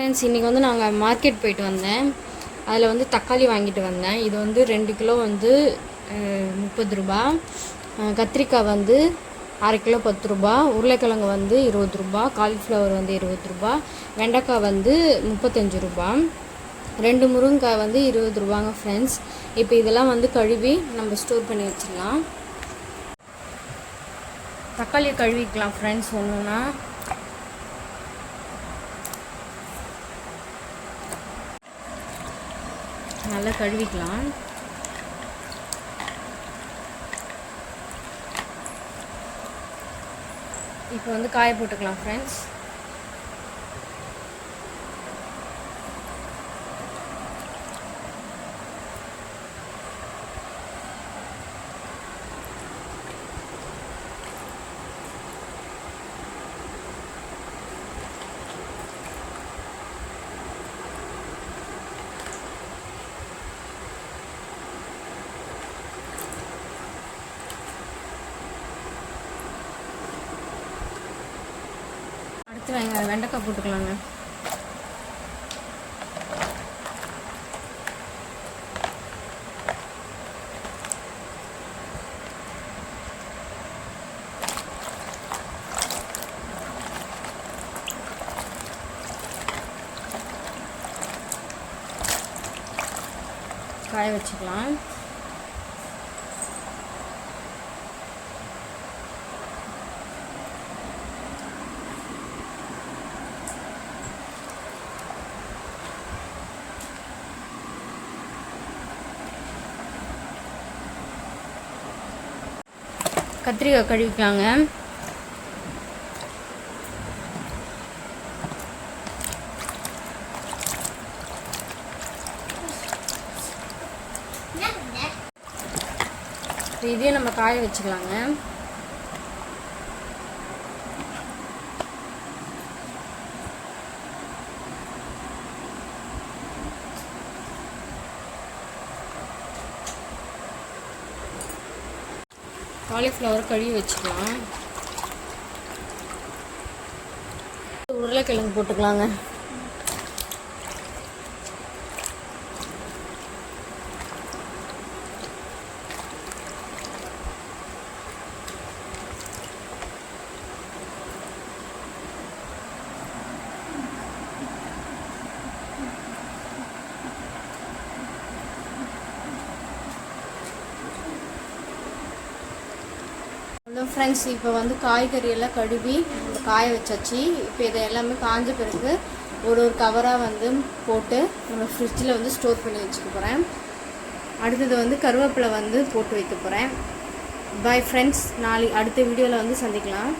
Friends இன்றைக்கி வந்து நாங்கள் மார்க்கெட் போயிட்டு வந்தேன். அதில் வந்து தக்காளி வாங்கிட்டு வந்தேன். இது வந்து ரெண்டு கிலோ வந்து முப்பது ரூபா. கத்திரிக்காய் வந்து அரை கிலோ பத்து ரூபா. உருளைக்கிழங்கு வந்து இருபது ரூபா. காலிஃப்ளவர் வந்து இருபது ரூபா. வெண்டைக்காய் வந்து முப்பத்தஞ்சு ரூபா. ரெண்டு முருங்கைக்காய் வந்து இருபது ரூபாங்க ஃப்ரெண்ட்ஸ் இப்போ இதெல்லாம் வந்து கழுவி நம்ம ஸ்டோர் பண்ணி வச்சிடலாம். தக்காளியை கழுவிக்கலாம் ஃப்ரெண்ட்ஸ் ஒன்றுன்னா நல்லா கழுவிக்கலாம். இப்போ வந்து காய போட்டுக்கலாம் ஃப்ரெண்ட்ஸ் அடுத்து வெங்க வெண்டைக்காய் போட்டுக்கலாங்க. காய வச்சுக்கலாம். கத்திரிக்காய் கழுவிக்கலாங்க. இதையும் நம்ம காய வச்சுக்கலாங்க. காலிஃப்ளவர் கழுவி வச்சுக்கலாம். உருளைக்கிழங்கு போட்டுக்கலாங்க. ஃப்ரெண்ட்ஸ் இப்போ வந்து காய்கறி எல்லாம் கழுவி காய வச்சாச்சு. இப்போ இதை எல்லாமே காஞ்ச பிறகு ஒரு ஒரு கவராக வந்து போட்டு நம்ம ஃப்ரிட்ஜில் வந்து ஸ்டோர் பண்ணி வச்சுக்க போகிறேன் அடுத்தது வந்து கருவேப்பிலை வந்து போட்டு வைக்க போகிறேன் பாய் ஃப்ரெண்ட்ஸ் நாளைக்கு அடுத்த வீடியோவில் வந்து சந்திக்கலாம்.